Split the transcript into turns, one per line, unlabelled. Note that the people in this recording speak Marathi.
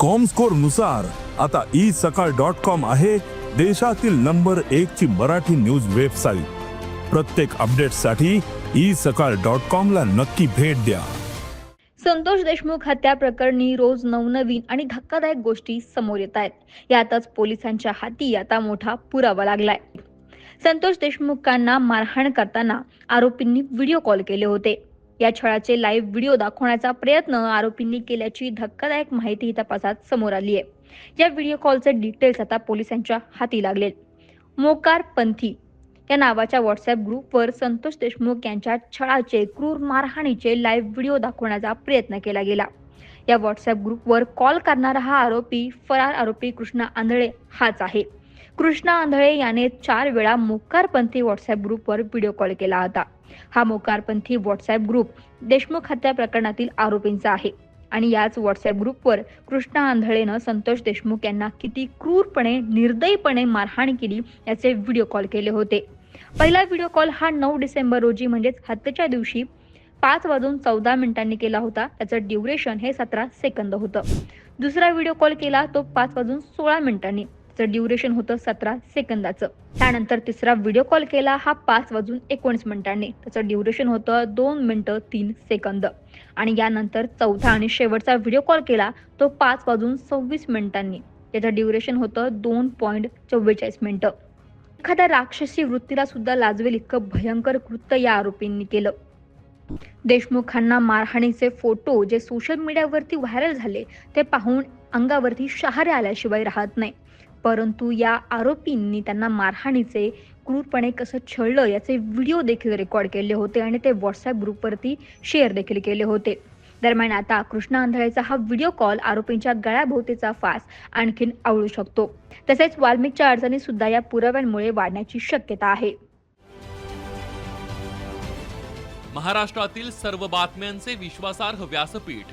कॉमस्कोरनुसार आता ई सकाळ डॉट कॉम आहे देशातील नंबर एक ची मराठी न्यूज वेबसाईट प्रत्येक अपडेटसाठी ई सकाळ डॉट कॉम ला नक्की भेट द्या.
संतोष देशमुख हत्या प्रकरणी रोज नवनवीन आणि धक्कादायक गोष्टी समोर येत आहेत. यातच पोलिसांच्या हाती आता मोठा पुरावा लागलाय. संतोष देशमुखांना मारहाण करताना आरोपींनी व्हिडिओ कॉल केले होते. या छळाचे लाईव्ह व्हिडिओ दाखवण्याचा प्रयत्न आरोपींनी केल्याची धक्कादायक माहिती ही तपासात समोर आली आहे. या व्हिडिओ कॉलचे डिटेल्स आता पोलिसांच्या हाती लागले. मोकार पंथी या नावाच्या व्हॉट्सअप ग्रुपवर संतोष देशमुख यांच्या छळाचे क्रूर मारहाणीचे लाईव्ह व्हिडिओ दाखवण्याचा प्रयत्न केला गेला. या व्हॉट्सअप ग्रुपवर कॉल करणारा हा आरोपी फरार आरोपी कृष्णा आंधळे हाच आहे. कृष्णा आंधळे याने चार वेळा मोकारपंथी व्हॉट्सअप ग्रुपवर व्हिडिओ कॉल केला होता. हा मोकारपंथी व्हॉट्सअप ग्रुप देशमुख हत्या प्रकरणातील आरोपींचा आहे. आणि याच व्हॉट्सअप ग्रुपवर कृष्णा आंधळेनं संतोष देशमुख यांना किती क्रूरपणे निर्दयीपणे मारहाण केली याचे व्हिडिओ कॉल केले होते. पहिला व्हिडिओ कॉल हा नऊ डिसेंबर रोजी म्हणजेच हत्येच्या दिवशी पाच वाजून चौदा मिनिटांनी केला होता. त्याचं ड्युरेशन हे सतरा सेकंद होतं. दुसरा व्हिडिओ कॉल केला तो पाच वाजून सोळा मिनिटांनी. त्याचं ड्युरेशन होतं सतरा सेकंदाचं. त्यानंतर तिसरा व्हिडिओ कॉल केला हा पाच वाजून एकोणीस मिनिटांनी. त्याचं ड्युरेशन होतं दोन मिनिटं तीन सेकंद. आणि यानंतर चौथा आणि शेवटचा व्हिडिओ कॉल केला तो पाच वाजून सव्वीस मिनिटांनी. त्याचं ड्युरेशन होतं दोन पॉईंट चव्वेचाळीस मिनिटं. एखाद्या राक्षसी वृत्तीला सुद्धा लाजवेल इतकं भयंकर कृत्य या आरोपींनी केलं. देशमुखांना मारहाणीचे फोटो जे सोशल मीडियावरती व्हायरल झाले ते पाहून अंगावरती शहारे आल्याशिवाय राहत नाही. परंतु या आरोपींनी त्यांना मारहाणीचे क्रूरपणे कसं छळलं याचे व्हिडिओ देखील रेकॉर्ड केले होते आणि ते व्हॉट्सअप ग्रुपवरती शेअर देखील केले होते. दरम्यान आता कृष्णा आंधळेचा हा व्हिडिओ कॉल आरोपींच्या गळ्याभोवतीचा फास आणखीन आवळू शकतो. तसेच वाल्मिकच्या अडचणी सुद्धा या पुराव्यांमुळे वाढण्याची शक्यता आहे.
महाराष्ट्रातील सर्व बातम्यांचे विश्वासार्ह व्यासपीठ